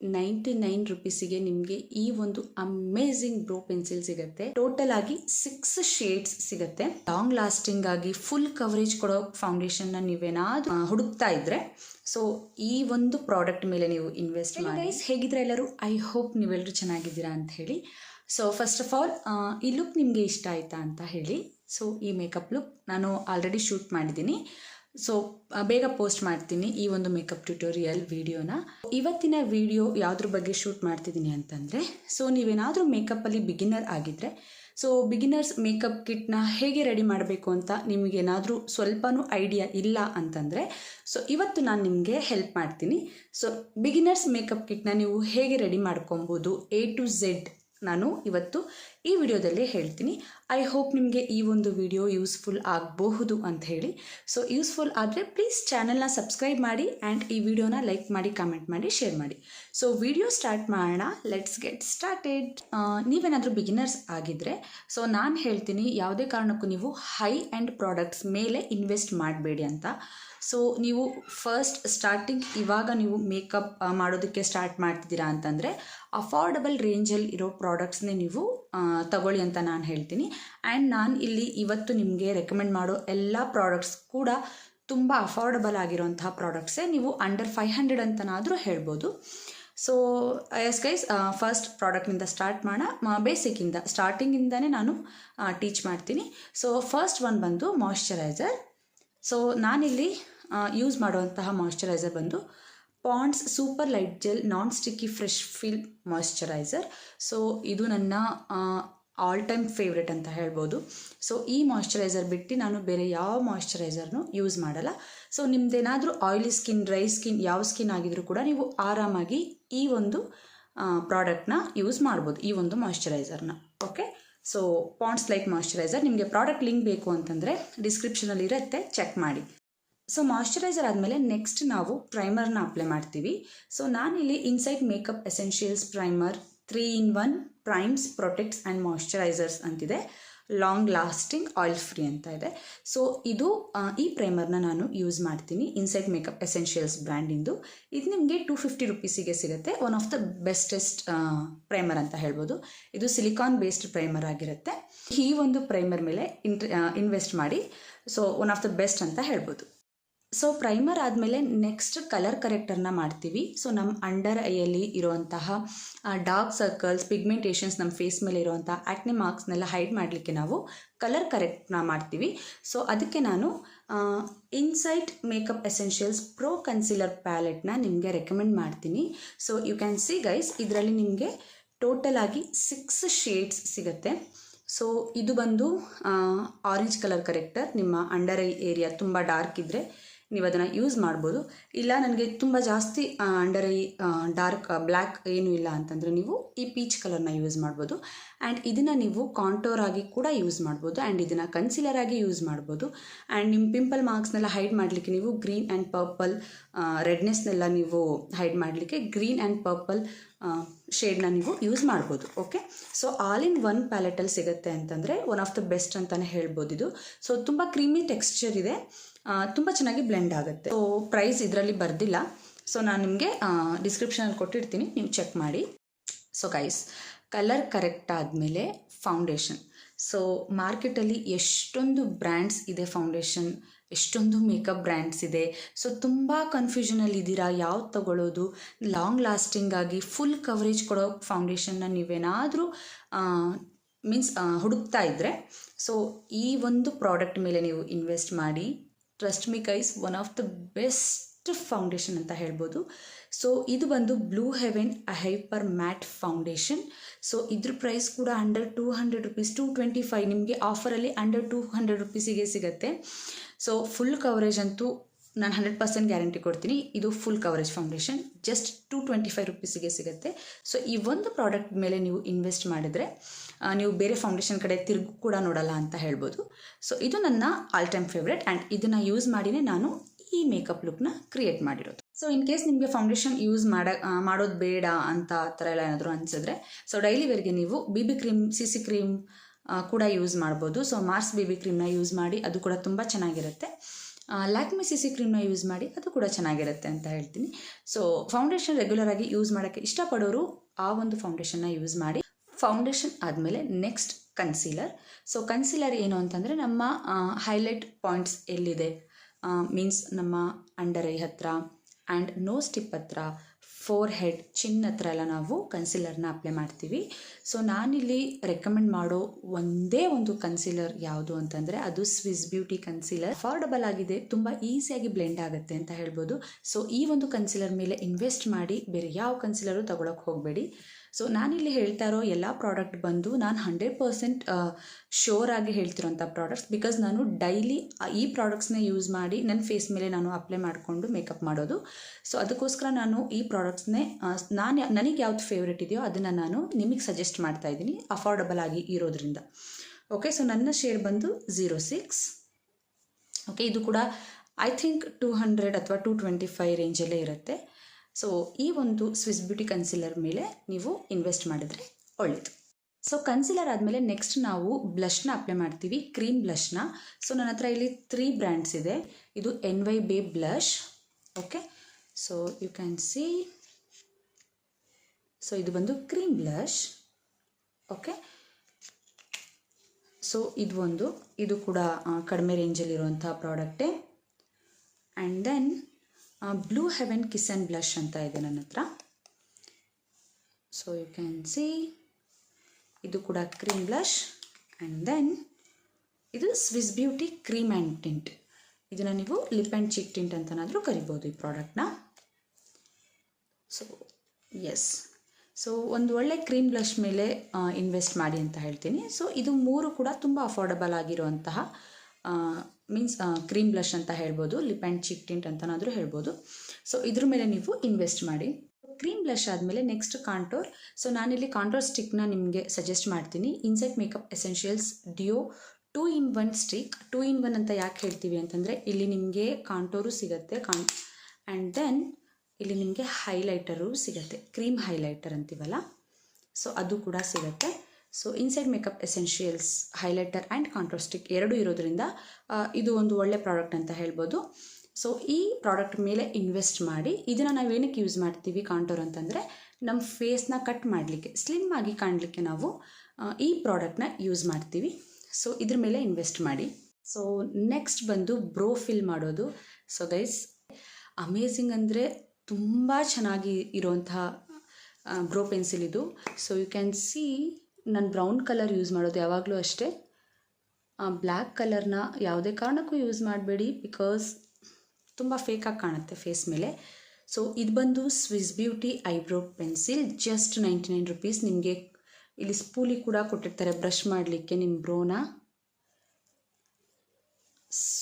Ninety nine ರುಪೀಸಿಗೆ ನಿಮಗೆ ಈ ಒಂದು ಅಮೇಝಿಂಗ್ ಬ್ರೋ ಪೆನ್ಸಿಲ್ ಸಿಗುತ್ತೆ. ಟೋಟಲ್ ಆಗಿ ಸಿಕ್ಸ್ ಶೇಡ್ಸ್ ಸಿಗುತ್ತೆ. ಲಾಂಗ್ ಲಾಸ್ಟಿಂಗ್ ಆಗಿ ಫುಲ್ ಕವರೇಜ್ ಕೊಡೋ ಫೌಂಡೇಶನ್ ನೀವೇನಾದ್ರೂ ಆ, ಹುಡುಕ್ತಾ ಇದ್ರೆ ಸೊ ಈ ಒಂದು ಪ್ರಾಡಕ್ಟ್ ಮೇಲೆ ನೀವು ಇನ್ವೆಸ್ಟ್ ಮಾಡಿ. ಹೇಗಿದ್ರೆ ಎಲ್ಲರೂ? ಐ ಹೋಪ್ ನೀವೆಲ್ಲರೂ ಚೆನ್ನಾಗಿದ್ದೀರಾ ಅಂತ ಹೇಳಿ. ಸೊ ಫಸ್ಟ್ ಆಫ್ ಆಲ್ ಈ ಲುಕ್ ನಿಮಗೆ ಇಷ್ಟ ಆಯ್ತಾ ಅಂತ ಹೇಳಿ. ಸೊ ಈ ಮೇಕಪ್ ಲುಕ್ ನಾನು ಆಲ್ರೆಡಿ ಶೂಟ್ ಮಾಡಿದ್ದೀನಿ. ಸೊ ಬೇಗ ಪೋಸ್ಟ್ ಮಾಡ್ತೀನಿ ಈ ಒಂದು ಮೇಕಪ್ ಟ್ಯುಟೋರಿಯಲ್ ವಿಡಿಯೋನ ಇವತ್ತಿನ ವಿಡಿಯೋ ಯಾವುದ್ರ ಬಗ್ಗೆ ಶೂಟ್ ಮಾಡ್ತಿದ್ದೀನಿ ಅಂತಂದರೆ ಸೊ ನೀವೇನಾದರೂ ಮೇಕಪ್ಪಲ್ಲಿ ಬಿಗಿನರ್ ಆಗಿದ್ದರೆ ಸೊ ಬಿಗಿನರ್ಸ್ ಮೇಕಪ್ ಕಿಟ್ನ ಹೇಗೆ ರೆಡಿ ಮಾಡಬೇಕು ಅಂತ ನಿಮಗೇನಾದರೂ ಸ್ವಲ್ಪನೂ ಐಡಿಯಾ ಇಲ್ಲ ಅಂತಂದರೆ ಸೊ ಇವತ್ತು ನಾನು ನಿಮಗೆ ಹೆಲ್ಪ್ ಮಾಡ್ತೀನಿ. ಸೊ ಬಿಗಿನರ್ಸ್ ಮೇಕಪ್ ಕಿಟ್ನ ನೀವು ಹೇಗೆ ರೆಡಿ ಮಾಡ್ಕೊಬೋದು ಎ ಟು ಝೆಡ್ ನಾನು ಇವತ್ತು ಈ ವಿಡಿಯೋದಲ್ಲಿ ಹೇಳ್ತೀನಿ. ಐ ಹೋಪ್ ನಿಮಗೆ ಈ ಒಂದು ವಿಡಿಯೋ ಯೂಸ್ಫುಲ್ ಆಗಬಹುದು ಅಂತ ಹೇಳಿ. ಸೊ ಯೂಸ್ಫುಲ್ ಆದರೆ ಪ್ಲೀಸ್ ಚಾನಲ್ನ ಸಬ್ಸ್ಕ್ರೈಬ್ ಮಾಡಿ ಆ್ಯಂಡ್ ಈ ವಿಡಿಯೋನ ಲೈಕ್ ಮಾಡಿ ಕಮೆಂಟ್ ಮಾಡಿ ಶೇರ್ ಮಾಡಿ. ಸೊ ವಿಡಿಯೋ ಸ್ಟಾರ್ಟ್ ಮಾಡೋಣ. ಲೆಟ್ಸ್ ಗೆಟ್ ಸ್ಟಾರ್ಟೆಡ್ ನೀವೇನಾದರೂ ಬಿಗಿನರ್ಸ್ ಆಗಿದ್ದರೆ ಸೊ ನಾನು ಹೇಳ್ತೀನಿ ಯಾವುದೇ ಕಾರಣಕ್ಕೂ ನೀವು ಹೈ ಆ್ಯಂಡ್ ಪ್ರಾಡಕ್ಟ್ಸ್ ಮೇಲೆ ಇನ್ವೆಸ್ಟ್ ಮಾಡಬೇಡಿ ಅಂತ. ಸೊ ನೀವು ಫಸ್ಟ್ ಸ್ಟಾರ್ಟಿಂಗ್ ಇವಾಗ ನೀವು ಮೇಕಪ್ ಮಾಡೋದಕ್ಕೆ ಸ್ಟಾರ್ಟ್ ಮಾಡ್ತಿದ್ದೀರಾ ಅಂತಂದರೆ ಅಫೋರ್ಡಬಲ್ ರೇಂಜಲ್ಲಿ ಇರೋ ಪ್ರಾಡಕ್ಟ್ಸ್ನೇ ನೀವು ತಗೊಳ್ಳಿ ಅಂತ ನಾನು ಹೇಳ್ತೀನಿ. ಆ್ಯಂಡ್ ನಾನು ಇಲ್ಲಿ ಇವತ್ತು ನಿಮಗೆ ರೆಕಮೆಂಡ್ ಮಾಡೋ ಎಲ್ಲ ಪ್ರಾಡಕ್ಟ್ಸ್ ಕೂಡ ತುಂಬ ಅಫೋರ್ಡಬಲ್ ಆಗಿರುವಂತಹ ಪ್ರಾಡಕ್ಟ್ಸೇ ನೀವು ಅಂಡರ್ ಫೈವ್ ಹಂಡ್ರೆಡ್ ಅಂತನಾದರೂ ಹೇಳ್ಬೋದು. ಸೊ ಎಸ್ ಗೈಸ್ ಫಸ್ಟ್ ಪ್ರಾಡಕ್ಟ್ನಿಂದ ಸ್ಟಾರ್ಟ್ ಮಾಡೋಣ ಬೇಸಿಕ್ಕಿಂದ ಸ್ಟಾರ್ಟಿಂಗಿಂದನೇ ನಾನು ಟೀಚ್ ಮಾಡ್ತೀನಿ. ಸೊ ಫಸ್ಟ್ ಒನ್ ಬಂದು ಮಾಯ್ಶ್ಚರೈಸರ್ ಸೊ ನಾನಿಲ್ಲಿ ಯೂಸ್ ಮಾಡುವಂತಹ ಮಾಯ್ಶ್ಚರೈಸರ್ ಬಂದು Pond's super light gel non sticky fresh feel moisturiser so ಇದು ನನ್ನ ಆಲ್ ಟೈಮ್ ಫೇವ್ರೆಟ್ ಅಂತ ಹೇಳ್ಬೋದು. ಸೊ ಈ ಮಾಯಿಶ್ಚರೈಸರ್ ಬಿಟ್ಟು ನಾನು ಬೇರೆ ಯಾವ ಮಾಯಿಶ್ಚರೈಸರ್ನು ಯೂಸ್ ಮಾಡಲ್ಲ. ಸೊ ನಿಮ್ದೇನಾದರೂ ಆಯಿಲಿ ಸ್ಕಿನ್ ಡ್ರೈ ಸ್ಕಿನ್ ಯಾವ ಸ್ಕಿನ್ ಆಗಿದ್ರೂ ಕೂಡ ನೀವು ಆರಾಮಾಗಿ ಈ ಒಂದು ಪ್ರಾಡಕ್ಟ್ನ ಯೂಸ್ ಮಾಡ್ಬೋದು, ಈ ಒಂದು ಮಾಯಿಶ್ಚರೈಸರ್ನ okay so Pond's like moisturiser ನಿಮಗೆ ಪ್ರಾಡಕ್ಟ್ ಲಿಂಕ್ ಬೇಕು ಅಂತಂದರೆ ಡಿಸ್ಕ್ರಿಪ್ಷನಲ್ಲಿ ಇರುತ್ತೆ ಚೆಕ್ ಮಾಡಿ. ಸೊ ಮಾಯಶ್ಚರೈಸರ್ ಆದಮೇಲೆ ನೆಕ್ಸ್ಟ್ ನಾವು ಪ್ರೈಮರ್ನ ಅಪ್ಲೈ ಮಾಡ್ತೀವಿ. ಸೊ ನಾನಿಲ್ಲಿ inside makeup essentials primer three in one primes protects and moisturisers ಅಂತಿದೆ. ಲಾಂಗ್ ಲಾಸ್ಟಿಂಗ್ ಆಯಿಲ್ ಫ್ರೀ ಅಂತ ಇದೆ. ಸೊ ಇದು ಈ ಪ್ರೈಮರ್ನ ನಾನು ಯೂಸ್ ಮಾಡ್ತೀನಿ ಇನ್ಸೈಡ್ ಮೇಕಪ್ ಎಸೆನ್ಷಿಯಲ್ಸ್ ಬ್ರ್ಯಾಂಡಿಂದು ಇದು. ನಿಮಗೆ ಟೂ ಫಿಫ್ಟಿ ರುಪೀಸಿಗೆ ಸಿಗುತ್ತೆ. One of the bestest primer ಅಂತ ಹೇಳ್ಬೋದು. ಇದು ಸಿಲಿಕಾನ್ ಬೇಸ್ಡ್ ಪ್ರೈಮರ್ ಆಗಿರುತ್ತೆ. ಈ ಒಂದು ಪ್ರೈಮರ್ ಮೇಲೆ ಇನ್ವೆಸ್ಟ್ ಮಾಡಿ. So one of the best ಅಂತ ಹೇಳ್ಬೋದು. ಸೊ ಪ್ರೈಮರ್ ಆದಮೇಲೆ ನೆಕ್ಸ್ಟ್ ಕಲರ್ ಕರೆಕ್ಟರ್ನ ಮಾಡ್ತೀವಿ. ಸೊ ನಮ್ಮ ಅಂಡರ್ ಐಯಲ್ಲಿ ಇರುವಂತಹ ಡಾರ್ಕ್ ಸರ್ಕಲ್ಸ್ ಪಿಗ್ಮೆಂಟೇಷನ್ಸ್ ನಮ್ಮ ಫೇಸ್ ಮೇಲೆ ಇರುವಂಥ ಆ್ಯಕ್ನೆ ಮಾರ್ಕ್ಸ್ನೆಲ್ಲ ಹೈಡ್ ಮಾಡಲಿಕ್ಕೆ ನಾವು ಕಲರ್ ಕರೆಕ್ಟ್ನ ಮಾಡ್ತೀವಿ. ಸೊ ಅದಕ್ಕೆ ನಾನು Insight makeup essentials pro concealer ಪ್ಯಾಲೆಟ್ನ ನಿಮಗೆ ರೆಕಮೆಂಡ್ ಮಾಡ್ತೀನಿ. So you can see guys ಇದರಲ್ಲಿ ನಿಮಗೆ ಟೋಟಲ್ ಆಗಿ ಸಿಕ್ಸ್ ಶೇಡ್ಸ್ ಸಿಗುತ್ತೆ. ಸೊ ಇದು ಬಂದು ಆರೆಂಜ್ ಕಲರ್ ಕರೆಕ್ಟರ್ ನಿಮ್ಮ ಅಂಡರ್ ಐ ಏರಿಯಾ ತುಂಬ ಡಾರ್ಕ್ ಇದ್ದರೆ ನೀವು ಅದನ್ನು ಯೂಸ್ ಮಾಡ್ಬೋದು. ಇಲ್ಲ ನನಗೆ ತುಂಬ ಜಾಸ್ತಿ ಅಂಡರ್ ಐ ಡಾರ್ಕ್ ಬ್ಲ್ಯಾಕ್ ಏನೂ ಇಲ್ಲ ಅಂತಂದರೆ ನೀವು ಈ ಪೀಚ್ ಕಲರ್ನ ಯೂಸ್ ಮಾಡ್ಬೋದು. ಆ್ಯಂಡ್ ಇದನ್ನು ನೀವು ಕಾಂಟೋರ್ ಆಗಿ ಕೂಡ ಯೂಸ್ ಮಾಡ್ಬೋದು. ಆ್ಯಂಡ್ ಇದನ್ನು ಕನ್ಸಿಲರ್ ಆಗಿ ಯೂಸ್ ಮಾಡ್ಬೋದು. ಆ್ಯಂಡ್ ನಿಮ್ಮ ಪಿಂಪಲ್ ಮಾರ್ಕ್ಸ್ನೆಲ್ಲ ಹೈಡ್ ಮಾಡಲಿಕ್ಕೆ ನೀವು ಗ್ರೀನ್ ಆ್ಯಂಡ್ ಪರ್ಪಲ್ ರೆಡ್ನೆಸ್ನೆಲ್ಲ ನೀವು ಹೈಡ್ ಮಾಡಲಿಕ್ಕೆ ಗ್ರೀನ್ ಆ್ಯಂಡ್ ಪರ್ಪಲ್ ಶೇಡ್ನ ನೀವು ಯೂಸ್ ಮಾಡ್ಬೋದು. Okay so all in one ಪ್ಯಾಲೆಟಲ್ಲಿ ಸಿಗುತ್ತೆ ಅಂತಂದರೆ ಒನ್ ಆಫ್ ದ ಬೆಸ್ಟ್ ಅಂತಲೇ ಹೇಳ್ಬೋದು ಇದು. ಸೊ ತುಂಬ ಕ್ರೀಮಿ ಟೆಕ್ಸ್ಚರ್ ಇದೆ. ತುಂಬ ಚೆನ್ನಾಗಿ ಬ್ಲೆಂಡ್ ಆಗುತ್ತೆ. ಸೊ ಪ್ರೈಸ್ ಇದರಲ್ಲಿ ಬರ್ದಿಲ್ಲ. ಸೊ ನಾನು ನಿಮಗೆ ಡಿಸ್ಕ್ರಿಪ್ಷನಲ್ಲಿ ಕೊಟ್ಟಿರ್ತೀನಿ. ನೀವು ಚೆಕ್ ಮಾಡಿ. ಸೊ ಗೈಸ್ ಕಲರ್ ಕರೆಕ್ಟ್ ಆದಮೇಲೆ ಫೌಂಡೇಶನ್ ಸೊ ಮಾರ್ಕೆಟಲ್ಲಿ ಎಷ್ಟೊಂದು ಬ್ರ್ಯಾಂಡ್ಸ್ ಇದೆ ಫೌಂಡೇಶನ್ ಎಷ್ಟೊಂದು ಮೇಕಪ್ ಬ್ರ್ಯಾಂಡ್ಸ್ ಇದೆ. ಸೊ ತುಂಬ ಕನ್ಫ್ಯೂಷನಲ್ಲಿ ಇದ್ದೀರಾ? ಯಾವ್ದು ತಗೊಳ್ಳೋದು ಲಾಂಗ್ ಲಾಸ್ಟಿಂಗ್ ಆಗಿ ಫುಲ್ ಕವರೇಜ್ ಕೊಡೋ ಫೌಂಡೇಶನ್ನ ನೀವೇನಾದರೂ ಮೀನ್ಸ್ ಹುಡುಕ್ತಾ ಇದ್ದರೆ ಸೊ ಈ ಒಂದು ಪ್ರಾಡಕ್ಟ್ ಮೇಲೆ ನೀವು ಇನ್ವೆಸ್ಟ್ ಮಾಡಿ. Trust me ಕೈಸ್ one of the best foundation ಅಂತ ಹೇಳ್ಬೋದು. ಸೊ ಇದು ಬಂದು Blue Heaven hyper matte foundation so ಇದ್ರ ಪ್ರೈಸ್ ಕೂಡ under two hundred rupees two twenty five ನಿಮಗೆ ಆಫರಲ್ಲಿ ಅಂಡರ್ ಟೂ ಹಂಡ್ರೆಡ್ ರುಪೀಸಿಗೆ ಸಿಗುತ್ತೆ. ಸೊ ಫುಲ್ ಕವರೇಜ್ ಅಂತೂ ನಾನು ಹಂಡ್ರೆಡ್ ಪರ್ಸೆಂಟ್ ಗ್ಯಾರಂಟಿ ಕೊಡ್ತೀನಿ. ಇದು full coverage foundation just two twenty five ರುಪೀಸಿಗೆ ಸಿಗುತ್ತೆ. ಸೊ ಈ ಒಂದು ಪ್ರಾಡಕ್ಟ್ ಮೇಲೆ ನೀವು ಇನ್ವೆಸ್ಟ್ ಮಾಡಿದರೆ ನೀವು ಬೇರೆ ಫೌಂಡೇಶನ್ ಕಡೆ ತಿರುಗು ಕೂಡ ನೋಡಲ್ಲ ಅಂತ ಹೇಳ್ಬೋದು. ಸೊ ಇದು ನನ್ನ ಆಲ್ ಟೈಮ್ ಫೇವ್ರೆಟ್ ಆ್ಯಂಡ್ ಇದನ್ನು ಯೂಸ್ ಮಾಡಿನೇ ನಾನು ಈ ಮೇಕಪ್ ಲುಕ್ನ ಕ್ರಿಯೇಟ್ ಮಾಡಿರೋದು. ಸೊ ಇನ್ ಕೇಸ್ ನಿಮಗೆ ಫೌಂಡೇಶನ್ ಯೂಸ್ ಮಾಡ ಮಾಡೋದು ಬೇಡ ಅಂತ ಆ ಥರ ಎಲ್ಲ ಏನಾದರೂ ಅನಿಸಿದ್ರೆ ಸೊ ಡೈಲಿ ವೇರ್ಗೆ ನೀವು B B cream C C cream ಕೂಡ ಯೂಸ್ ಮಾಡ್ಬೋದು. ಸೊ ಮಾರ್ಸ್ ಬಿ ಬಿ ಕ್ರೀಮ್ನ ಯೂಸ್ ಮಾಡಿ ಅದು ಕೂಡ ತುಂಬ ಚೆನ್ನಾಗಿರುತ್ತೆ. ಲ್ಯಾಕ್ಮಿ ಸಿ ಸಿ ಕ್ರೀಮ್ನ ಯೂಸ್ ಮಾಡಿ ಅದು ಕೂಡ ಚೆನ್ನಾಗಿರುತ್ತೆ ಅಂತ ಹೇಳ್ತೀನಿ. ಸೊ ಫೌಂಡೇಶನ್ ರೆಗ್ಯುಲರ್ ಆಗಿ ಯೂಸ್ ಮಾಡೋಕ್ಕೆ ಇಷ್ಟಪಡೋರು ಆ ಒಂದು ಫೌಂಡೇಶನ್ನ ಯೂಸ್ ಮಾಡಿ ಫೌಂಡೇಶನ್ ಆದಮೇಲೆ ನೆಕ್ಸ್ಟ್ ಕನ್ಸೀಲರ್ ಸೊ ಕನ್ಸೀಲರ್ ಏನು ಅಂತಂದರೆ ನಮ್ಮ ಹೈಲೈಟ್ ಪಾಯಿಂಟ್ಸ್ ಎಲ್ಲಿದೆ? ಮೀನ್ಸ್ ನಮ್ಮ ಅಂಡರ್ ಐ ಹತ್ರ ಆ್ಯಂಡ್ ನೋಸ್ ಟಿಪ್ ಹತ್ರ. ಫೋರ್ ಹೆಡ್ ಚಿನ್ ಹತ್ರ ಎಲ್ಲ ನಾವು ಕನ್ಸಿಲರ್ನ ಅಪ್ಲೈ ಮಾಡ್ತೀವಿ. ಸೊ ನಾನಿಲ್ಲಿ ರೆಕಮೆಂಡ್ ಮಾಡೋ ಒಂದೇ ಒಂದು ಕನ್ಸಿಲರ್ ಯಾವುದು ಅಂತಂದರೆ ಅದು ಸ್ವಿಸ್ ಬ್ಯೂಟಿ ಕನ್ಸಿಲರ್ ಅಫೋರ್ಡಬಲ್ ಆಗಿದೆ, ತುಂಬ ಈಸಿಯಾಗಿ ಬ್ಲೆಂಡ್ ಆಗುತ್ತೆ ಅಂತ ಹೇಳ್ಬೋದು. ಸೊ ಈ ಒಂದು ಕನ್ಸಿಲರ್ ಮೇಲೆ ಇನ್ವೆಸ್ಟ್ ಮಾಡಿ ಬೇರೆ ಯಾವ ಕನ್ಸಿಲರು ತಗೊಳಕ್ಕೆ ಹೋಗಬೇಡಿ. ಸೊ ನಾನಿಲ್ಲಿ ಹೇಳ್ತಾ ಇರೋ ಎಲ್ಲ ಪ್ರಾಡಕ್ಟ್ ಬಂದು ನಾನು ಹಂಡ್ರೆಡ್ ಪರ್ಸೆಂಟ್ ಶೋರ್ ಆಗಿ ಹೇಳ್ತಿರೋಂಥ ಪ್ರಾಡಕ್ಟ್ಸ್ ಬಿಕಾಸ್ ನಾನು ಡೈಲಿ ಈ ಪ್ರಾಡಕ್ಟ್ಸ್ನ ಯೂಸ್ ಮಾಡಿ ನನ್ನ ಫೇಸ್ ಮೇಲೆ ನಾನು ಅಪ್ಲೈ ಮಾಡಿಕೊಂಡು ಮೇಕಪ್ ಮಾಡೋದು. ಸೊ ಅದಕ್ಕೋಸ್ಕರ ನಾನು ಈ ಪ್ರಾಡಕ್ಟ್ಸ್ನೇ ನಾನು ನನಗೆ ಯಾವ್ದು ಫೇವ್ರೆಟ್ ಇದೆಯೋ ಅದನ್ನು ನಾನು ನಿಮಗೆ ಸಜೆಸ್ಟ್ ಮಾಡ್ತಾ ಇದ್ದೀನಿ ಅಫೋರ್ಡಬಲ್ ಆಗಿ ಇರೋದ್ರಿಂದ. ಓಕೆ ಸೊ ನನ್ನ ಶೇರ್ ಬಂದು ಝೀರೋ ಸಿಕ್ಸ್ ಓಕೆ ಇದು ಕೂಡ ಐ ಥಿಂಕ್ ಟೂ ಹಂಡ್ರೆಡ್ ಅಥವಾ ಟೂ ಟ್ವೆಂಟಿ ಫೈವ್ ರೇಂಜಲ್ಲೇ ಇರುತ್ತೆ. ಸೊ ಈ ಒಂದು ಸ್ವಿಸ್ ಬ್ಯೂಟಿ ಕನ್ಸಿಲರ್ ಮೇಲೆ ನೀವು ಇನ್ವೆಸ್ಟ್ ಮಾಡಿದ್ರೆ ಒಳ್ಳೆಯದು ಸೊ ಕನ್ಸಿಲರ್ ಆದಮೇಲೆ ನೆಕ್ಸ್ಟ್ ನಾವು ಬ್ಲಷ್ನ ಅಪ್ಲೈ ಮಾಡ್ತೀವಿ ಕ್ರೀಮ್ ಬ್ಲಷ್ನ ಸೊ ನನ್ನ ಹತ್ರ ಇಲ್ಲಿ ತ್ರೀ ಬ್ರ್ಯಾಂಡ್ಸ್ ಇದೆ. ಇದು N Y Bae blush okay so you can see so ಇದು ಬಂದು ಕ್ರೀಮ್ ಬ್ಲಷ್ ಓಕೆ ಸೊ ಇದು ಒಂದು, ಇದು ಕೂಡ ಕಡಿಮೆ ರೇಂಜಲ್ಲಿರುವಂಥ ಪ್ರಾಡಕ್ಟೇ and then Blue Heaven kiss and blush ಅಂತ ಇದೆ ನನ್ನ ಹತ್ರ. ಸೊ ಯು ಕ್ಯಾನ್ ಸಿ ಇದು ಕೂಡ ಕ್ರೀಮ್ ಬ್ಲಷ್ ಆ್ಯಂಡ್ ದೆನ್ ಇದು Swiss Beauty cream and tint ಇದನ್ನು ನೀವು ಲಿಪ್ ಆ್ಯಂಡ್ ಚಿಕ್ ಟಿಂಟ್ ಅಂತನಾದರೂ ಕರಿಬೋದು ಈ ಪ್ರಾಡಕ್ಟ್ನ ಸೊ ಎಸ್ ಸೊ ಒಂದು ಒಳ್ಳೆ ಕ್ರೀಮ್ ಬ್ಲಷ್ ಮೇಲೆ ಇನ್ವೆಸ್ಟ್ ಮಾಡಿ ಅಂತ ಹೇಳ್ತೀನಿ. ಸೊ ಇದು ಮೂರು ಕೂಡ ತುಂಬ ಅಫೋರ್ಡಬಲ್ ಆಗಿರುವಂತಹ ಮೀನ್ಸ್ ಕ್ರೀಮ್ ಬ್ಲಷ್ ಅಂತ ಹೇಳ್ಬೋದು ಲಿಪ್ ಆ್ಯಂಡ್ ಚಿಕ್ ಟಿಂಟ್ ಅಂತನಾದರೂ ಹೇಳ್ಬೋದು. ಸೊ ಇದ್ರ ಮೇಲೆ ನೀವು ಇನ್ವೆಸ್ಟ್ ಮಾಡಿ. ಕ್ರೀಮ್ ಬ್ಲಷ್ ಆದಮೇಲೆ ನೆಕ್ಸ್ಟ್ ಕಾಂಟೋರ್ ಸೊ ನಾನಿಲ್ಲಿ ಕಾಂಟೋರ್ ಸ್ಟಿಕ್ನ ನಿಮಗೆ ಸಜೆಸ್ಟ್ ಮಾಡ್ತೀನಿ. Insight makeup essentials duo two in one stick two in one ಅಂತ ಯಾಕೆ ಹೇಳ್ತೀವಿ ಅಂತಂದರೆ, ಇಲ್ಲಿ ನಿಮಗೆ ಕಾಂಟೋರು ಸಿಗುತ್ತೆ ಕಾನ್ ಆ್ಯಂಡ್ ದೆನ್ ಇಲ್ಲಿ ನಿಮಗೆ ಹೈಲೈಟರು ಸಿಗುತ್ತೆ. ಕ್ರೀಮ್ ಹೈಲೈಟರ್ ಅಂತೀವಲ್ಲ? ಸೊ ಅದು ಕೂಡ ಸಿಗುತ್ತೆ. So Insight makeup essentials highlighter and ಕಾಂಟ್ರಾಸ್ಟಿಕ್ ಎರಡು ಇರೋದ್ರಿಂದ ಇದು ಒಂದು ಒಳ್ಳೆ ಪ್ರಾಡಕ್ಟ್ ಅಂತ ಹೇಳ್ಬೋದು. ಸೊ ಈ ಪ್ರಾಡಕ್ಟ್ ಮೇಲೆ ಇನ್ವೆಸ್ಟ್ ಮಾಡಿ, ಇದನ್ನು ನಾವು ಏನಕ್ಕೆ ಯೂಸ್ ಮಾಡ್ತೀವಿ ಕಾಂಟೋರ್ ಅಂತಂದರೆ ನಮ್ಮ ಫೇಸ್ನ ಕಟ್ ಮಾಡಲಿಕ್ಕೆ ಸ್ಲಿಮ್ ಆಗಿ ಕಾಣಲಿಕ್ಕೆ ನಾವು ಈ ಪ್ರಾಡಕ್ಟ್ನ ಯೂಸ್ ಮಾಡ್ತೀವಿ. ಸೊ ಇದ್ರ ಮೇಲೆ ಇನ್ವೆಸ್ಟ್ ಮಾಡಿ. ಸೊ ನೆಕ್ಸ್ಟ್ ಬಂದು ಬ್ರೋ ಫಿಲ್ ಮಾಡೋದು. ಸೊ ಗೈಸ್ ಅಮೇಝಿಂಗ್ ಅಂದರೆ ತುಂಬ ಚೆನ್ನಾಗಿ ಇರೋಂಥ ಬ್ರೋ ಪೆನ್ಸಿಲ್ ಇದು. ಸೊ ಯು ಕ್ಯಾನ್ ಸಿ ನಾನು ಬ್ರೌನ್ ಕಲರ್ ಯೂಸ್ ಮಾಡೋದು ಯಾವಾಗಲೂ ಅಷ್ಟೇ. ಬ್ಲ್ಯಾಕ್ ಕಲರ್ನ ಯಾವುದೇ ಕಾರಣಕ್ಕೂ ಯೂಸ್ ಮಾಡಬೇಡಿ ಬಿಕಾಸ್ ತುಂಬ ಫೇಕಾಗಿ ಕಾಣುತ್ತೆ ಫೇಸ್ ಮೇಲೆ. ಸೊ ಇದು ಬಂದು Swiss Beauty eyebrow pencil just ninety nine rupees ನಿಮಗೆ ಇಲ್ಲಿ ಸ್ಪೂಲಿ ಕೂಡ ಕೊಟ್ಟಿರ್ತಾರೆ ಬ್ರಷ್ ಮಾಡಲಿಕ್ಕೆ ನಿಮ್ಮ ಬ್ರೋನ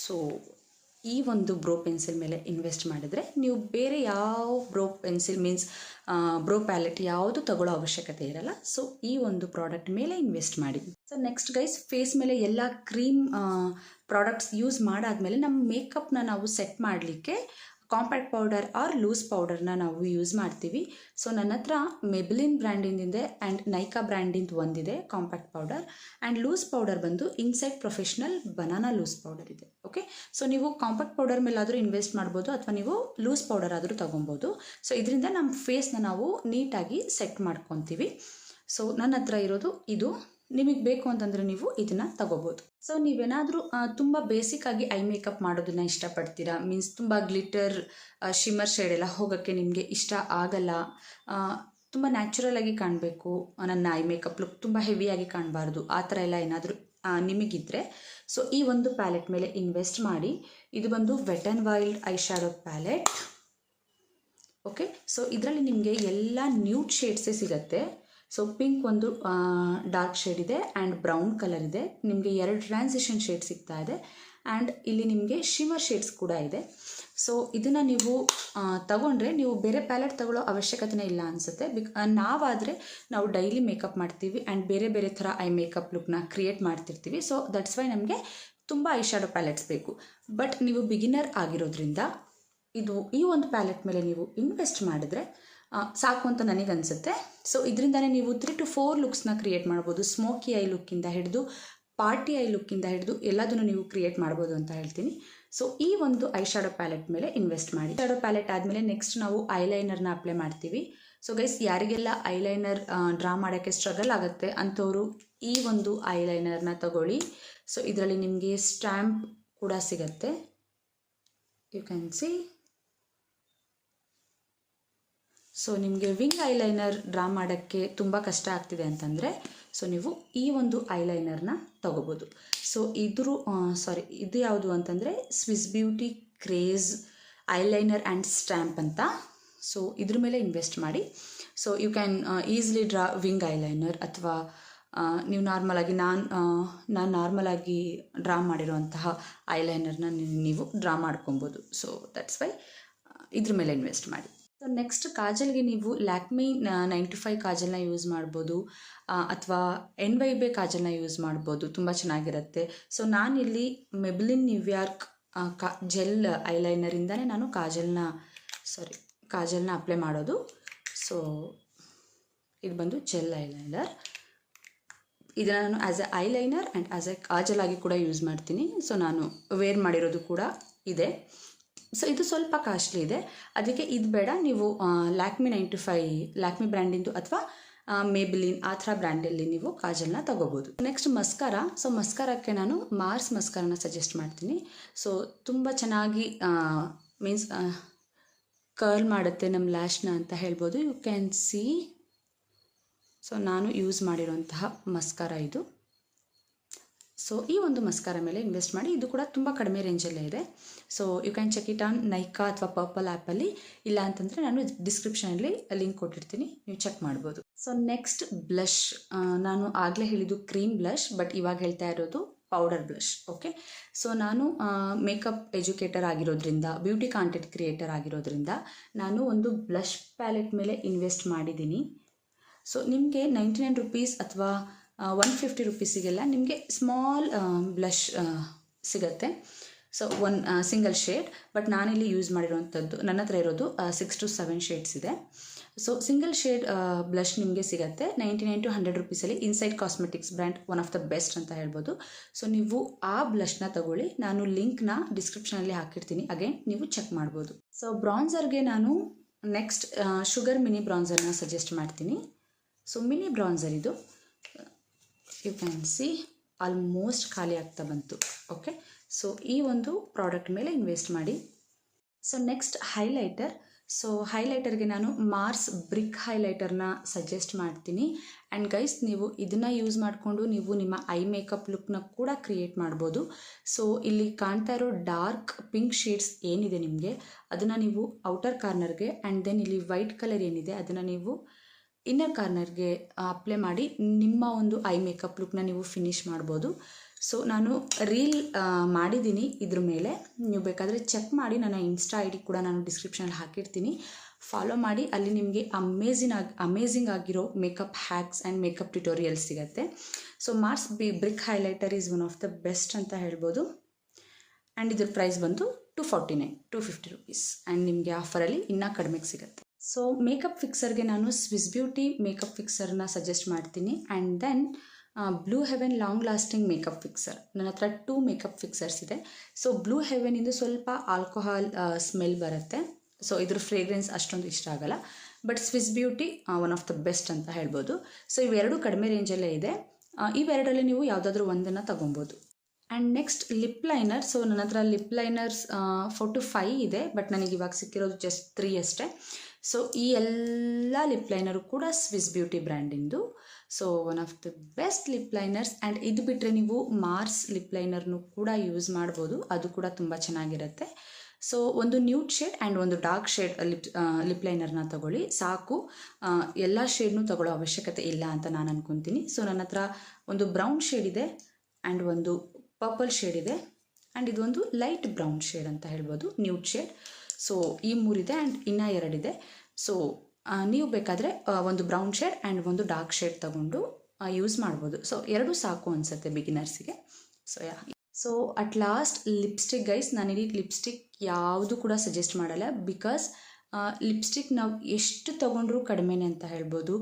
ಸೊ ಈ ಒಂದು ಬ್ರೋ ಪೆನ್ಸಿಲ್ ಮೇಲೆ ಇನ್ವೆಸ್ಟ್ ಮಾಡಿದರೆ ನೀವು ಬೇರೆ ಯಾವ brow pencil means brow palette ಯಾವುದು ತಗೊಳ್ಳೋ ಅವಶ್ಯಕತೆ ಇರಲ್ಲ. ಸೊ ಈ ಒಂದು ಪ್ರಾಡಕ್ಟ್ ಮೇಲೆ ಇನ್ವೆಸ್ಟ್ ಮಾಡಿ. ಸೊ ನೆಕ್ಸ್ಟ್ ಗೈಸ್ ಫೇಸ್ ಮೇಲೆ ಎಲ್ಲ ಕ್ರೀಮ್ ಪ್ರಾಡಕ್ಟ್ಸ್ ಯೂಸ್ ಮಾಡಾದ್ಮೇಲೆ ನಮ್ಮ ಮೇಕಪ್ನ ನಾವು ಸೆಟ್ ಮಾಡಲಿಕ್ಕೆ ಕಾಂಪ್ಯಾಕ್ಟ್ ಪೌಡರ್ ಆರ್ ಲೂಸ್ ಪೌಡರ್ನ ನಾವು ಯೂಸ್ ಮಾಡ್ತೀವಿ. ಸೊ ನನ್ನ ಹತ್ರ ಮೆಬ್ಲಿನ್ ಬ್ರ್ಯಾಂಡಿಂದಿದೆ ಆ್ಯಂಡ್ ನೈಕಾ ಬ್ರ್ಯಾಂಡಿಂದ ಒಂದಿದೆ compact powder and loose powder ಬಂದು Insight professional banana loose powder ಇದೆ. ಓಕೆ ಸೊ ನೀವು ಕಾಂಪ್ಯಾಕ್ಟ್ ಪೌಡರ್ ಮೇಲಾದರೂ ಇನ್ವೆಸ್ಟ್ ಮಾಡ್ಬೋದು ಅಥವಾ ನೀವು ಲೂಸ್ ಪೌಡರ್ ಆದರೂ ತೊಗೊಬೋದು. ಸೊ ಇದರಿಂದ ನಮ್ಮ ಫೇಸ್ನ ನಾವು ನೀಟಾಗಿ ಸೆಟ್ ಮಾಡ್ಕೊತೀವಿ. ಸೊ ನನ್ನ ಹತ್ರ ಇರೋದು ಇದು. ನಿಮಗೆ ಬೇಕು ಅಂತಂದರೆ ನೀವು ಇದನ್ನು ತಗೋಬೋದು. ಸೊ ನೀವೇನಾದರೂ ತುಂಬ ಬೇಸಿಕ್ಕಾಗಿ ಐ ಮೇಕಪ್ ಮಾಡೋದನ್ನ ಇಷ್ಟಪಡ್ತೀರಾ? ಮೀನ್ಸ್ ತುಂಬ ಗ್ಲಿಟರ್ ಶಿಮರ್ ಶೇಡ್ ಎಲ್ಲ ಹೋಗೋಕ್ಕೆ ನಿಮಗೆ ಇಷ್ಟ ಆಗಲ್ಲ. ತುಂಬ ನ್ಯಾಚುರಲ್ ಆಗಿ ಕಾಣಬೇಕು. ನನ್ನ ಐ ಮೇಕಪ್ ಲುಕ್ ತುಂಬ ಹೆವಿಯಾಗಿ ಕಾಣಬಾರ್ದು. ಆ ಥರ ಎಲ್ಲ ಏನಾದರೂ ನಿಮಗಿದ್ರೆ. ಸೊ ಈ ಒಂದು ಪ್ಯಾಲೆಟ್ ಮೇಲೆ ಇನ್ವೆಸ್ಟ್ ಮಾಡಿ, ಇದು ಬಂದು wet and wild eye shadow palette okay so ಇದರಲ್ಲಿ ನಿಮಗೆ ಎಲ್ಲ ನ್ಯೂಟ್ ಶೇಡ್ಸೇ ಸಿಗುತ್ತೆ. ಸೊ ಪಿಂಕ್ ಒಂದು ಡಾರ್ಕ್ ಶೇಡ್ ಇದೆ ಆ್ಯಂಡ್ ಬ್ರೌನ್ ಕಲರ್ ಇದೆ. ನಿಮಗೆ ಎರಡು ಟ್ರಾನ್ಸಿಷನ್ ಶೇಡ್ ಸಿಗ್ತಾ ಇದೆ. ಆ್ಯಂಡ್ ಇಲ್ಲಿ ನಿಮಗೆ ಶಿಮರ್ ಶೇಡ್ಸ್ ಕೂಡ ಇದೆ. ಸೊ ಇದನ್ನು ನೀವು ತಗೊಂಡ್ರೆ ನೀವು ಬೇರೆ ಪ್ಯಾಲೆಟ್ ತಗೊಳ್ಳೋ ಅವಶ್ಯಕತೆನೇ ಇಲ್ಲ ಅನಿಸುತ್ತೆ. ಬಿಕ್ ನಾವಾದರೆ ನಾವು ಡೈಲಿ ಮೇಕಪ್ ಮಾಡ್ತೀವಿ ಆ್ಯಂಡ್ ಬೇರೆ ಬೇರೆ ಥರ ಐ ಮೇಕಪ್ ಲುಕ್ನ ಕ್ರಿಯೇಟ್ ಮಾಡ್ತಿರ್ತೀವಿ. ಸೊ ದಟ್ಸ್ ವೈ ನಮಗೆ ತುಂಬ ಐ ಶ್ಯಾಡೋ ಪ್ಯಾಲೆಟ್ಸ್ ಬೇಕು. ಬಟ್ ನೀವು ಬಿಗಿನರ್ ಆಗಿರೋದ್ರಿಂದ ಇದು, ಈ ಒಂದು ಪ್ಯಾಲೆಟ್ ಮೇಲೆ ನೀವು ಇನ್ವೆಸ್ಟ್ ಮಾಡಿದ್ರೆ ಸಾಕು ಅಂತ ನನಗನ್ಸುತ್ತೆ. ಸೊ ಇದರಿಂದನೇ ನೀವು ತ್ರೀ ಟು ಫೋರ್ ಲುಕ್ಸ್ನ ಕ್ರಿಯೇಟ್ ಮಾಡ್ಬೋದು. ಸ್ಮೋಕಿ ಐ ಲುಕ್ಕಿಂದ ಹಿಡಿದು ಪಾರ್ಟಿ ಐ ಲುಕ್ಕಿಂದ ಹಿಡಿದು ಎಲ್ಲದನ್ನು ನೀವು ಕ್ರಿಯೇಟ್ ಮಾಡ್ಬೋದು ಅಂತ ಹೇಳ್ತೀನಿ. ಸೊ ಈ ಒಂದು ಐ ಶಾಡೋ ಪ್ಯಾಲೆಟ್ ಮೇಲೆ ಇನ್ವೆಸ್ಟ್ ಮಾಡಿ. ಶಾಡೋ ಪ್ಯಾಲೆಟ್ ಆದಮೇಲೆ ನೆಕ್ಸ್ಟ್ ನಾವು ಐಲೈನರ್ನ ಅಪ್ಲೈ ಮಾಡ್ತೀವಿ. ಸೊ ಗೈಸ್ ಯಾರಿಗೆಲ್ಲ ಐಲೈನರ್ ಡ್ರಾ ಮಾಡೋಕ್ಕೆ ಸ್ಟ್ರಗಲ್ ಆಗುತ್ತೆ ಅಂಥವರು ಈ ಒಂದು ಐಲೈನರ್ನ ತಗೊಳ್ಳಿ. ಸೊ ಇದರಲ್ಲಿ ನಿಮಗೆ ಸ್ಟ್ಯಾಂಪ್ ಕೂಡ ಸಿಗತ್ತೆ. ಯು ಕ್ಯಾನ್ ಸಿ ಸೊ ನಿಮಗೆ ವಿಂಗ್ ಐಲೈನರ್ ಡ್ರಾ ಮಾಡೋಕ್ಕೆ ತುಂಬ ಕಷ್ಟ ಆಗ್ತಿದೆ ಅಂತಂದರೆ ಸೊ ನೀವು ಈ ಒಂದು ಐಲೈನರ್ನ ತಗೋಬೋದು. ಸೊ ಇದ್ರ ಸಾರಿ ಇದು ಯಾವುದು ಅಂತಂದರೆ Swiss Beauty craze eyeliner and stamp ಅಂತ. ಸೊ ಇದ್ರ ಮೇಲೆ ಇನ್ವೆಸ್ಟ್ ಮಾಡಿ. So you can easily draw wing eyeliner ಅಥವಾ ನೀವು ನಾರ್ಮಲಾಗಿ ನಾನು ನಾನು ನಾರ್ಮಲಾಗಿ ಡ್ರಾ ಮಾಡಿರುವಂತಹ ಐಲೈನರ್ನ ನೀವು ಡ್ರಾ ಮಾಡ್ಕೊಬೋದು. ಸೊ ದಟ್ಸ್ ವೈ ಇದ್ರ ಮೇಲೆ ಇನ್ವೆಸ್ಟ್ ಮಾಡಿ. ಸೊ ನೆಕ್ಸ್ಟ್ ಕಾಜಲ್ಗೆ ನೀವು ಲ್ಯಾಕ್ಮಿ ನೈಂಟಿ ಫೈವ್ ಕಾಜಲ್ನ ಯೂಸ್ ಮಾಡ್ಬೋದು. ಅಥವಾ ಎನ್ ವೈ ಬೆ ಕಾಜಲ್ನ ಯೂಸ್ ಮಾಡ್ಬೋದು. ತುಂಬ ಚೆನ್ನಾಗಿರುತ್ತೆ. ಸೊ ನಾನಿಲ್ಲಿ ಮೆಬ್ಲಿನ್ ನ್ಯೂಯಾರ್ಕ್ ಕಾ ಜೆಲ್ ಐಲೈನರಿಂದನೇ ನಾನು ಕಾಜಲ್ನ ಸಾರಿ ಕಾಜಲ್ನ ಅಪ್ಲೈ ಮಾಡೋದು. ಸೊ ಇದು ಬಂದು ಜೆಲ್ ಐಲೈನರ್ ಇದನ್ನು ನಾನು as a eyeliner and as a kajal ಆಗಿ ಕೂಡ ಯೂಸ್ ಮಾಡ್ತೀನಿ. ಸೊ ನಾನು ವೇರ್ ಮಾಡಿರೋದು ಕೂಡ ಇದೆ. ಸೊ ಇದು ಸ್ವಲ್ಪ ಕಾಸ್ಟ್ಲಿ ಇದೆ. ಅದಕ್ಕೆ ಇದು ಬೇಡ. ನೀವು ಲ್ಯಾಕ್ಮಿ ನೈಂಟಿ ಫೈ ಲ್ಯಾಕ್ಮಿ ಬ್ರ್ಯಾಂಡಿಂದು ಅಥವಾ ಮೇಬಿಲಿನ್ ಆ ಥರ ಬ್ರ್ಯಾಂಡಲ್ಲಿ ನೀವು ಕಾಜಲ್ನ ತಗೋಬೋದು. ನೆಕ್ಸ್ಟ್ ಮಸ್ಕಾರ ಸೊ ಮಸ್ಕಾರಕ್ಕೆ ನಾನು ಮಾರ್ಸ್ ಮಸ್ಕಾರನ ಸಜೆಸ್ಟ್ ಮಾಡ್ತೀನಿ. ಸೊ ತುಂಬ ಚೆನ್ನಾಗಿ ಮೀನ್ಸ್ ಕರ್ಲ್ ಮಾಡುತ್ತೆ ನಮ್ಮ ಲ್ಯಾಶ್ನ ಅಂತ ಹೇಳ್ಬೋದು. ಯು ಕ್ಯಾನ್ ಸಿ ಸೊ ನಾನು ಯೂಸ್ ಮಾಡಿರುವಂತಹ ಮಸ್ಕಾರ ಇದು. ಸೊ ಈ ಒಂದು ಮಸ್ಕಾರ ಮೇಲೆ ಇನ್ವೆಸ್ಟ್ ಮಾಡಿ. ಇದು ಕೂಡ ತುಂಬ ಕಡಿಮೆ ರೇಂಜಲ್ಲೇ ಇದೆ. So you can check it on Nykaa ಅಥವಾ ಪರ್ಪಲ್ ಆ್ಯಪಲ್ಲಿ ಇಲ್ಲ ಅಂತಂದರೆ ನಾನು ಡಿಸ್ಕ್ರಿಪ್ಷನಲ್ಲಿ ಲಿಂಕ್ ಕೊಟ್ಟಿರ್ತೀನಿ. ನೀವು ಚೆಕ್ ಮಾಡ್ಬೋದು. ಸೊ ನೆಕ್ಸ್ಟ್ ಬ್ಲಷ್ ನಾನು ಆಗಲೇ ಹೇಳಿದ್ದು ಕ್ರೀಮ್ ಬ್ಲಷ್ ಬಟ್ ಇವಾಗ ಹೇಳ್ತಾ ಇರೋದು ಪೌಡರ್ ಬ್ಲಷ್ ಓಕೆ ಸೊ ನಾನು ಮೇಕಪ್ ಎಜುಕೇಟರ್ ಆಗಿರೋದ್ರಿಂದ ಬ್ಯೂಟಿ ಕಾಂಟೆಂಟ್ ಕ್ರಿಯೇಟರ್ ಆಗಿರೋದ್ರಿಂದ, ನಾನು ಒಂದು ಬ್ಲಷ್ ಪ್ಯಾಲೆಟ್ ಮೇಲೆ ಇನ್ವೆಸ್ಟ್ ಮಾಡಿದ್ದೀನಿ. ಸೊ ನಿಮಗೆ ನೈಂಟಿ ನೈನ್ ರುಪೀಸ್ ಅಥವಾ ಒನ್ ಫಿಫ್ಟಿ ರುಪೀಸಿಗೆಲ್ಲ ನಿಮಗೆ ಸ್ಮಾಲ್ ಬ್ಲಷ್ ಸಿಗುತ್ತೆ. So one single shade but ನಾನಿಲ್ಲಿ ಯೂಸ್ ಮಾಡಿರೋವಂಥದ್ದು ನನ್ನ ಹತ್ರ ಇರೋದು ಸಿಕ್ಸ್ ಟು ಸೆವೆನ್ ಶೇಡ್ಸ್ ಇದೆ. ಸೊ ಸಿಂಗಲ್ ಶೇಡ್ ಬ್ಲಷ್ ನಿಮಗೆ ಸಿಗುತ್ತೆ. Ninety nine to hundred ರುಪೀಸಲ್ಲಿ Insight cosmetics brand one of the best ಅಂತ ಹೇಳ್ಬೋದು. ಸೊ ನೀವು ಆ ಬ್ಲಷ್ನ ತಗೊಳ್ಳಿ. ನಾನು ಲಿಂಕ್ನ ಡಿಸ್ಕ್ರಿಪ್ಷನಲ್ಲಿ ಹಾಕಿರ್ತೀನಿ. ಅಗೇನ್ ನೀವು ಚೆಕ್ ಮಾಡ್ಬೋದು. ಸೊ ಬ್ರಾನ್ಸರ್ಗೆ ನಾನು ನೆಕ್ಸ್ಟ್ ಶುಗರ್ ಮಿನಿ ಬ್ರಾನ್ಸರ್ನ ಸಜೆಸ್ಟ್ ಮಾಡ್ತೀನಿ. ಸೊ ಮಿನಿ ಬ್ರಾನ್ಸರ್ ಇದು ಯು ಕ್ಯಾನ್ ಸಿ ಆಲ್ಮೋಸ್ಟ್ ಖಾಲಿ ಆಗ್ತಾ ಬಂತು. ಓಕೆ ಸೊ ಈ ಒಂದು ಪ್ರಾಡಕ್ಟ್ ಮೇಲೆ ಇನ್ವೆಸ್ಟ್ ಮಾಡಿ. ಸೊ ನೆಕ್ಸ್ಟ್ ಹೈಲೈಟರ್ ಸೊ ಹೈಲೈಟರ್ಗೆ ನಾನು ಮಾರ್ಸ್ ಬ್ರಿಕ್ ಹೈಲೈಟರ್ನ ಸಜೆಸ್ಟ್ ಮಾಡ್ತೀನಿ. ಆ್ಯಂಡ್ ಗೈಸ್ ನೀವು ಇದನ್ನು ಯೂಸ್ ಮಾಡಿಕೊಂಡು ನೀವು ನಿಮ್ಮ ಐ ಮೇಕಪ್ ಲುಕ್ನ ಕೂಡ ಕ್ರಿಯೇಟ್ ಮಾಡ್ಬೋದು. ಸೊ ಇಲ್ಲಿ ಕಾಣ್ತಾ ಇರೋ ಡಾರ್ಕ್ ಪಿಂಕ್ ಶೇಡ್ಸ್ ಏನಿದೆ ನಿಮಗೆ, ಅದನ್ನು ನೀವು ಔಟರ್ ಕಾರ್ನರ್ಗೆ ಆ್ಯಂಡ್ ದೆನ್ ಇಲ್ಲಿ ವೈಟ್ ಕಲರ್ ಏನಿದೆ, ಅದನ್ನು ನೀವು ಇನ್ನರ್ ಕಾರ್ನರ್ಗೆ ಅಪ್ಲೈ ಮಾಡಿ ನಿಮ್ಮ ಒಂದು ಐ ಮೇಕಪ್ ಲುಕ್ನ ನೀವು ಫಿನಿಶ್ ಮಾಡ್ಬೋದು. ಸೊ ನಾನು ರೀಲ್ ಮಾಡಿದ್ದೀನಿ. ಇದ್ರ ಮೇಲೆ ನೀವು ಬೇಕಾದರೆ ಚೆಕ್ ಮಾಡಿ. ನನ್ನ ಇನ್ಸ್ಟಾ ಐ ಡಿ ಕೂಡ ನಾನು ಡಿಸ್ಕ್ರಿಪ್ಷನಲ್ಲಿ ಹಾಕಿರ್ತೀನಿ. ಫಾಲೋ ಮಾಡಿ. ಅಲ್ಲಿ ನಿಮಗೆ ಅಮೇಝಿನ್ ಆಗಿ ಅಮೇಝಿಂಗ್ ಆಗಿರೋ makeup hacks and makeup tutorials ಸಿಗುತ್ತೆ. So Mars B brick highlighter is one of the best ಅಂತ ಹೇಳ್ಬೋದು. ಆ್ಯಂಡ್ ಇದ್ರ ಪ್ರೈಸ್ ಬಂದು two forty nine to fifty rupees and ನಿಮಗೆ ಆಫರಲ್ಲಿ ಇನ್ನೂ ಕಡಿಮೆಗೆ ಸಿಗುತ್ತೆ. ಸೊ ಮೇಕಪ್ ಫಿಕ್ಸರ್ಗೆ ನಾನು ಸ್ವಿಸ್ ಬ್ಯೂಟಿ ಮೇಕಪ್ ಫಿಕ್ಸರ್ನ ಸಜೆಸ್ಟ್ ಮಾಡ್ತೀನಿ. And then Blue Heaven long lasting makeup fixer ನನ್ನ ಹತ್ರ ಟೂ ಮೇಕಪ್ ಫಿಕ್ಸರ್ಸ್ ಇದೆ. ಸೊ ಬ್ಲೂ ಹೆವೆನಿಂದ ಸ್ವಲ್ಪ ಆಲ್ಕೋಹಾಲ್ ಸ್ಮೆಲ್ ಬರುತ್ತೆ. ಸೊ ಇದ್ರ ಫ್ರೇಗ್ರೆನ್ಸ್ ಅಷ್ಟೊಂದು ಇಷ್ಟ ಆಗಲ್ಲ. But Swiss Beauty one of the best ಅಂತ ಹೇಳ್ಬೋದು. ಸೊ ಇವೆರಡು ಕಡಿಮೆ ರೇಂಜಲ್ಲೇ ಇದೆ. ಇವೆರಡರಲ್ಲಿ ನೀವು ಯಾವುದಾದ್ರೂ ಒಂದನ್ನು ತೊಗೊಬೋದು. And next lip liner so ನನ್ನ ಹತ್ರ lip liners four to five ಇದೆ. ಬಟ್ ನನಗೆ ಇವಾಗ ಸಿಕ್ಕಿರೋದು ಜಸ್ಟ್ ತ್ರೀ ಅಷ್ಟೇ. ಸೊ ಈ ಎಲ್ಲ ಲಿಪ್ ಲೈನರು ಕೂಡ Swiss beauty ಬ್ರ್ಯಾಂಡಿಂದು so one of the best lip liners and ಇದು ಬಿಟ್ಟರೆ ನೀವು ಮಾರ್ಸ್ ಲಿಪ್ ಲೈನರ್ನು ಕೂಡ ಯೂಸ್ ಮಾಡ್ಬೋದು. ಅದು ಕೂಡ ತುಂಬ ಚೆನ್ನಾಗಿರುತ್ತೆ. ಸೊ ಒಂದು ನ್ಯೂಟ್ ಶೇಡ್ ಆ್ಯಂಡ್ ಒಂದು ಡಾರ್ಕ್ ಶೇಡ್ ಲಿಪ್ ಲಿಪ್ ಲೈನರ್ನ ತಗೊಳ್ಳಿ. ಸಾಕು. ಎಲ್ಲ ಶೇಡ್ನು ತಗೊಳ್ಳೋ ಅವಶ್ಯಕತೆ ಇಲ್ಲ ಅಂತ ನಾನು ಅನ್ಕೊತೀನಿ. ಸೊ ನನ್ನ ಹತ್ರ ಒಂದು ಬ್ರೌನ್ ಶೇಡ್ ಇದೆ ಆ್ಯಂಡ್ ಒಂದು ಪರ್ಪಲ್ ಶೇಡ್ ಇದೆ. ಆ್ಯಂಡ್ ಇದೊಂದು ಲೈಟ್ ಬ್ರೌನ್ ಶೇಡ್ ಅಂತ ಹೇಳ್ಬೋದು ನ್ಯೂಟ್ ಶೇಡ್ ಸೊ ಈ ಮೂರಿದೆ ಆ್ಯಂಡ್ ಇನ್ನೂ ಎರಡಿದೆ. ಸೊ ನೀವು ಬೇಕಾದರೆ ಒಂದು ಬ್ರೌನ್ ಶೇಡ್ ಆ್ಯಂಡ್ ಒಂದು ಡಾರ್ಕ್ ಶೇಡ್ ತಗೊಂಡು ಯೂಸ್ ಮಾಡ್ಬೋದು. ಸೊ ಎರಡು ಸಾಕು ಅನಿಸುತ್ತೆ ಬಿಗಿನರ್ಸಿಗೆ so yeah so at last lipstick guys ನಾನಿಲ್ಲಿ ಲಿಪ್ಸ್ಟಿಕ್ ಯಾವುದು ಕೂಡ ಸಜೆಸ್ಟ್ ಮಾಡಲ್ಲ ಬಿಕಾಸ್ ಲಿಪ್ಸ್ಟಿಕ್ ನಾವು ಎಷ್ಟು ತೊಗೊಂಡ್ರೂ ಕಡಿಮೆನೆ ಅಂತ ಹೇಳ್ಬೋದು.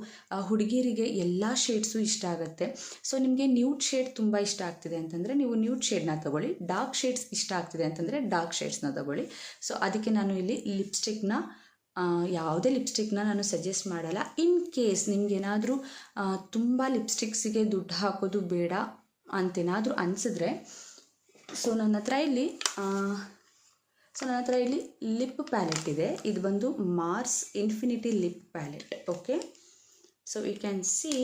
ಹುಡುಗಿರಿಗೆ ಎಲ್ಲ ಶೇಡ್ಸು ಇಷ್ಟ ಆಗುತ್ತೆ. ಸೊ ನಿಮಗೆ ನ್ಯೂಡ್ ಶೇಡ್ ತುಂಬ ಇಷ್ಟ ಆಗ್ತಿದೆ ಅಂತಂದರೆ ನೀವು ನ್ಯೂಡ್ ಶೇಡ್ನ ತಗೊಳ್ಳಿ. ಡಾರ್ಕ್ ಶೇಡ್ಸ್ ಇಷ್ಟ ಆಗ್ತಿದೆ ಅಂತಂದರೆ ಡಾರ್ಕ್ ಶೇಡ್ಸ್ನ ತಗೊಳ್ಳಿ. ಸೊ ಅದಕ್ಕೆ ನಾನು ಇಲ್ಲಿ ಲಿಪ್ಸ್ಟಿಕ್ನ ಯಾವುದೇ ಲಿಪ್ಸ್ಟಿಕ್ನ ನಾನು ಸಜೆಸ್ಟ್ ಮಾಡಲ್ಲ. ಇನ್ ಕೇಸ್ ನಿಮಗೇನಾದರೂ ತುಂಬ ಲಿಪ್ಸ್ಟಿಕ್ಸಿಗೆ ದುಡ್ಡು ಹಾಕೋದು ಬೇಡ ಅಂತೇನಾದರೂ ಅನಿಸಿದ್ರೆ ಸೊ ನನ್ನ ಹತ್ರ ಇಲ್ಲಿ ಸೊ ನನ್ನ ಹತ್ರ ಇಲ್ಲಿ ಲಿಪ್ ಪ್ಯಾಲೆಟ್ ಇದೆ. ಇದು ಬಂದು Mars infinity lip palette. Okay? So you can see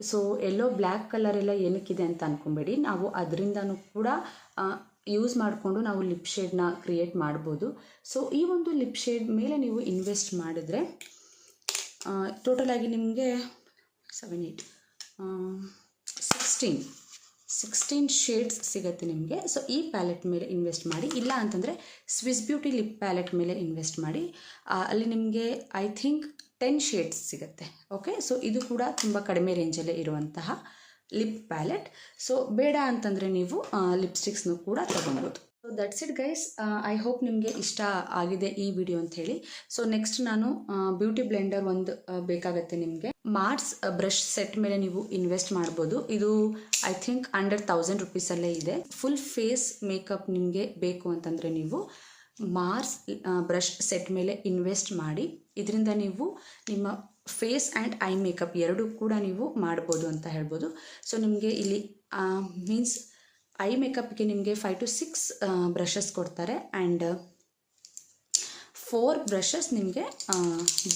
so yellow black colour ಎಲ್ಲ ಏನಕ್ಕಿದೆ ಅಂತ ಅನ್ಕೊಬೇಡಿ. ನಾವು ಅದರಿಂದನೂ ಕೂಡ ಯೂಸ್ ಮಾಡಿಕೊಂಡು ನಾವು ಲಿಪ್ ಶೇಡ್ನ ಕ್ರಿಯೇಟ್ ಮಾಡ್ಬೋದು. ಸೊ ಈ ಒಂದು ಲಿಪ್ ಶೇಡ್ ಮೇಲೆ ನೀವು ಇನ್ವೆಸ್ಟ್ ಮಾಡಿದ್ರೆ ಟೋಟಲಾಗಿ ನಿಮಗೆ seven eight sixteen sixteen shades ಸಿಗುತ್ತೆ ನಿಮಗೆ. ಸೊ ಈ ಪ್ಯಾಲೆಟ್ ಮೇಲೆ ಇನ್ವೆಸ್ಟ್ ಮಾಡಿ. ಇಲ್ಲ ಅಂತಂದರೆ ಸ್ವಿಸ್ ಬ್ಯೂಟಿ ಲಿಪ್ ಪ್ಯಾಲೆಟ್ ಮೇಲೆ ಇನ್ವೆಸ್ಟ್ ಮಾಡಿ. ಅಲ್ಲಿ ನಿಮಗೆ ಐ ಥಿಂಕ್ ಟೆನ್ ಶೇಡ್ಸ್ ಸಿಗುತ್ತೆ. ಓಕೆ ಸೊ ಇದು ಕೂಡ ತುಂಬ ಕಡಿಮೆ ರೇಂಜಲ್ಲೇ ಇರುವಂತಹ ಲಿಪ್ ಪ್ಯಾಲೆಟ್ ಸೊ ಬೇಡ ಅಂತಂದರೆ ನೀವು ಲಿಪ್ಸ್ಟಿಕ್ಸ್ನೂ ಕೂಡ ತೊಗೊಬೋದು. So that's it guys I hope ನಿಮಗೆ ಇಷ್ಟ ಆಗಿದೆ ಈ ವಿಡಿಯೋ ಅಂತ ಹೇಳಿ ಸೊ ನೆಕ್ಸ್ಟ್ ನಾನು ಬ್ಯೂಟಿ ಬ್ಲೆಂಡರ್ ಒಂದು ಬೇಕಾಗತ್ತೆ ನಿಮಗೆ. ಮಾರ್ಸ್ ಬ್ರಷ್ ಸೆಟ್ ಮೇಲೆ ನೀವು ಇನ್ವೆಸ್ಟ್ ಮಾಡ್ಬೋದು. ಇದು ಐ ಥಿಂಕ್ ಅಂಡರ್ ತೌಸಂಡ್ ರುಪೀಸಲ್ಲೇ ಇದೆ. ಫುಲ್ ಫೇಸ್ ಮೇಕಪ್ ನಿಮಗೆ ಬೇಕು ಅಂತಂದರೆ ನೀವು ಮಾರ್ಸ್ ಬ್ರಷ್ ಸೆಟ್ ಮೇಲೆ ಇನ್ವೆಸ್ಟ್ ಮಾಡಿ. ಇದರಿಂದ ನೀವು ನಿಮ್ಮ ಫೇಸ್ ಆ್ಯಂಡ್ ಐ ಮೇಕಪ್ ಎರಡೂ ಕೂಡ ನೀವು ಮಾಡ್ಬೋದು ಅಂತ ಹೇಳ್ಬೋದು. ಸೊ ನಿಮಗೆ ಇಲ್ಲಿ ಮೀನ್ಸ್ ಐ ಮೇಕಪ್ಗೆ ನಿಮಗೆ ಫೈವ್ ಟು ಸಿಕ್ಸ್ ಬ್ರಷಸ್ ಕೊಡ್ತಾರೆ. ಆ್ಯಂಡ್ ಫೋರ್ ಬ್ರಷಸ್ ನಿಮಗೆ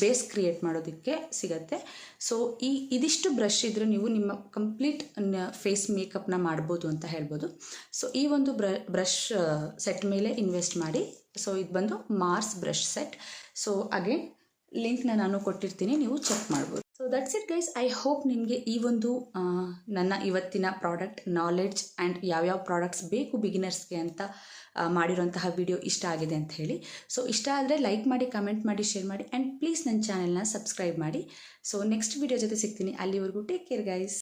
ಬೇಸ್ ಕ್ರಿಯೇಟ್ ಮಾಡೋದಕ್ಕೆ ಸಿಗತ್ತೆ. ಸೊ ಈ, ಇದಿಷ್ಟು ಬ್ರಷ್ ಇದ್ದರೆ ನೀವು ನಿಮ್ಮ ಕಂಪ್ಲೀಟ್ ಫೇಸ್ ಮೇಕಪ್ನ ಮಾಡ್ಬೋದು ಅಂತ ಹೇಳ್ಬೋದು. ಸೊ ಈ ಒಂದು ಬ್ರ ಬ್ರಷ್ ಸೆಟ್ ಮೇಲೆ ಇನ್ವೆಸ್ಟ್ ಮಾಡಿ. ಸೊ ಇದು ಬಂದು Mars brush set so again ಲಿಂಕ್ನ ನಾನು ಕೊಟ್ಟಿರ್ತೀನಿ, ನೀವು ಚೆಕ್ ಮಾಡ್ಬೋದು. So that's it guys I hope ನಿಮಗೆ ಈ ಒಂದು ನನ್ನ ಇವತ್ತಿನ ಪ್ರಾಡಕ್ಟ್ ನಾಲೆಡ್ಜ್ ಆ್ಯಂಡ್ ಯಾವ್ಯಾವ ಪ್ರಾಡಕ್ಟ್ಸ್ ಬೇಕು ಬಿಗಿನರ್ಸ್ಗೆ ಅಂತ ಮಾಡಿರೋಂತಹ ವಿಡಿಯೋ ಇಷ್ಟ ಆಗಿದೆ ಅಂತ ಹೇಳಿ. ಸೊ ಇಷ್ಟ ಆದರೆ ಲೈಕ್ ಮಾಡಿ ಕಮೆಂಟ್ ಮಾಡಿ ಶೇರ್ ಮಾಡಿ ಆ್ಯಂಡ್ ಪ್ಲೀಸ್ ನನ್ನ ಚಾನೆಲ್ನ ಸಬ್ಸ್ಕ್ರೈಬ್ ಮಾಡಿ. ಸೊ ನೆಕ್ಸ್ಟ್ ವಿಡಿಯೋ ಜೊತೆ ಸಿಗ್ತೀನಿ. ಅಲ್ಲಿವರೆಗೂ ಟೇಕ್ ಕೇರ್ ಗೈಸ್